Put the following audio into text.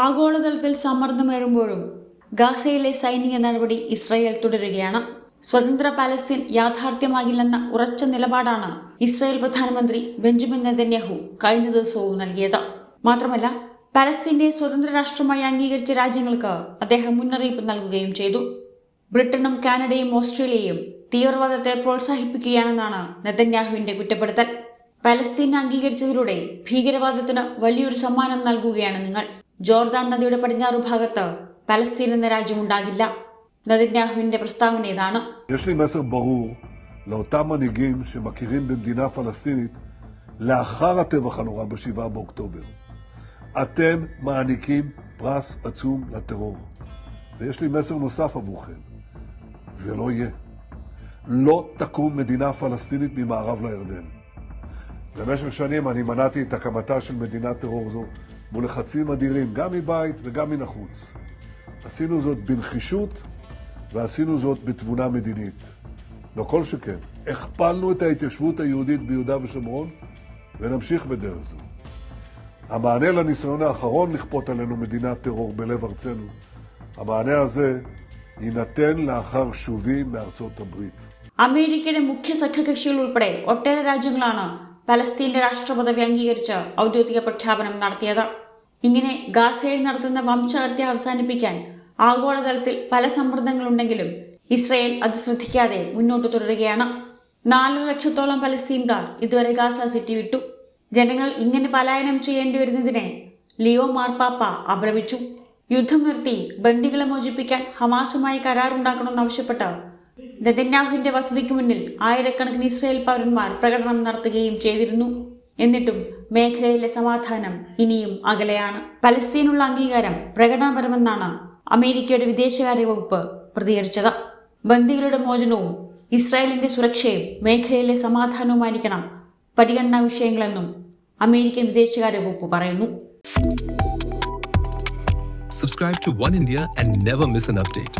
ആഗോളതലത്തിൽ സമ്മർദ്ദമേറുമ്പോഴും ഗാസയിലെ സൈനിക നടപടി ഇസ്രായേൽ തുടരുകയാണ്. സ്വതന്ത്ര പാലസ്തീൻ യാഥാർത്ഥ്യമാകില്ലെന്ന ഉറച്ച നിലപാടാണ് ഇസ്രായേൽ പ്രധാനമന്ത്രി ബെഞ്ചമിൻ നെതന്യാഹു കഴിഞ്ഞ ദിവസവും നൽകിയത്. മാത്രമല്ല പാലസ്തീനെ സ്വതന്ത്ര രാഷ്ട്രമായി അംഗീകരിച്ച രാജ്യങ്ങൾക്ക് അദ്ദേഹം മുന്നറിയിപ്പ് നൽകുകയും ചെയ്തു. ബ്രിട്ടനും കാനഡയും ഓസ്ട്രേലിയയും തീവ്രവാദത്തെ പ്രോത്സാഹിപ്പിക്കുകയാണെന്നാണ് നെതന്യാഹുവിന്റെ കുറ്റപ്പെടുത്തൽ. പലസ്തീൻ അംഗീകരിച്ചതിലൂടെ ഭീകരവാദത്തിന് വലിയൊരു സമ്മാനം നൽകുകയാണ് നിങ്ങൾ. ജോർദാൻ നദിയുടെ പടിഞ്ഞാറു ഭാഗത്ത് പലസ്തീൻ എന്ന രാജ്യമുണ്ടാകില്ല നെതന്യാഹുവിന്റെ പ്രസ്താവന ഇതാണ് יש לי מסר ברור לאותם מנהיגים שמכירים במדינה פלסטינית לאחר הטבח הנורא ב-7 באוקטובר. אתם מעניקים פרס עצום לטרור. ויש לי מסר נוסף עבורכם. זה לא יהיה. לא תקום מדינה פלסטינית ממערב לירדן. במשך שנים אני מנעתי את הקמתה של מדינת טרור זו מול לחצים אדירים, גם מבית וגם מן החוץ. עשינו זאת בנחישות ועשינו זאת בתבונה מדינית. לא כל שכן, הכפלנו את ההתיישבות היהודית ביהודה ושומרון ונמשיך בדרך זו. המענה לניסיון האחרון לכפות עלינו מדינת טרור בלב ארצנו, המענה הזה יינתן לאחר שובי מארצות הברית. അമേരിക്കയുടെ മുഖ്യ സഖ്യകക്ഷികൾ ഉൾപ്പെടെ ഒട്ടേറെ രാജ്യങ്ങളാണ് പലസ്തീന്റെ രാഷ്ട്രപദവി അംഗീകരിച്ച് ഔദ്യോഗിക പ്രഖ്യാപനം നടത്തിയത് ഇങ്ങനെ ഗാസയിൽ നടത്തുന്ന വംശഹത്യ അവസാനിപ്പിക്കാൻ ആഗോളതലത്തിൽ പല സമ്മർദ്ദങ്ങളുണ്ടെങ്കിലും ഇസ്രയേൽ അത് ശ്രദ്ധിക്കാതെ മുന്നോട്ട് തുടരുകയാണ്. നാലര ലക്ഷത്തോളം പലസ്തീൻകാർ ഇതുവരെ ഗാസ സിറ്റി വിട്ടു. ജനങ്ങൾ ഇങ്ങനെ പലായനം ചെയ്യേണ്ടി വരുന്നതിനെ ലിയോ മാർപ്പാപ്പ അപലപിച്ചു. യുദ്ധം നിർത്തി ബന്ദികളെ മോചിപ്പിക്കാൻ ഹമാസുമായി കരാറുണ്ടാക്കണമെന്നാവശ്യപ്പെട്ട് നെതന്യാഹുവിന്റെ വസതിക്ക് മുന്നിൽ ആയിരക്കണക്കിന് ഇസ്രയേൽ പൗരന്മാർ പ്രകടനം നടത്തുകയും ചെയ്തിരുന്നു. എന്നിട്ടും മേഖലയിലെ സമാധാനം ഇനിയും അകലെയാണ്. പലസ്തീനുള്ള അംഗീകാരം പ്രകടനപരമെന്നാണ് അമേരിക്കയുടെ വിദേശകാര്യ വകുപ്പ് പ്രതികരിച്ചത്. ബന്ദികളുടെ മോചനവും ഇസ്രായേലിന്റെ സുരക്ഷയും മേഖലയിലെ സമാധാനവുമായിരിക്കണം പരിഗണനാ വിഷയങ്ങളെന്നും അമേരിക്കൻ വിദേശകാര്യ വകുപ്പ് പറയുന്നു. Subscribe to One India and never miss an update.